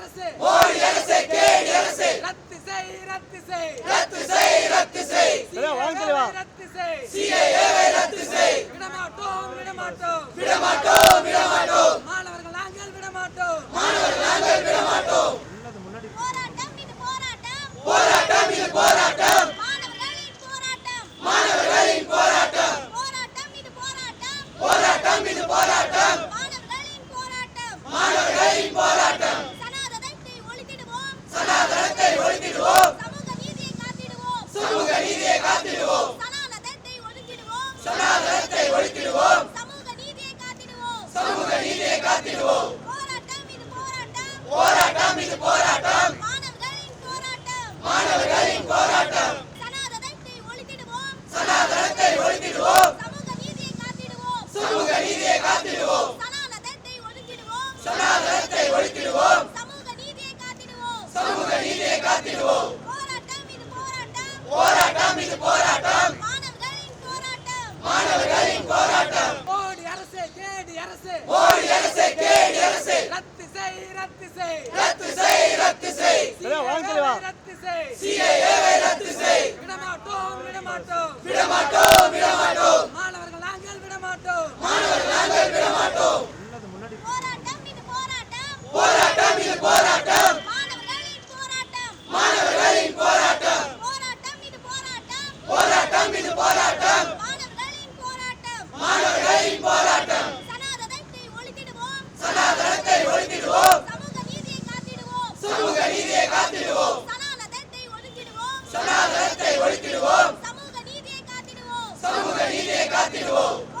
அரசு. மோடி அரசே கேடி அரசே. ரத்து செய் ரத்து செய். ரத்து செய் ரத்து செய். ரத்து செய். Stop! மாட்டோம் மாணவர்கள் நாங்கள் விட Happy to vote!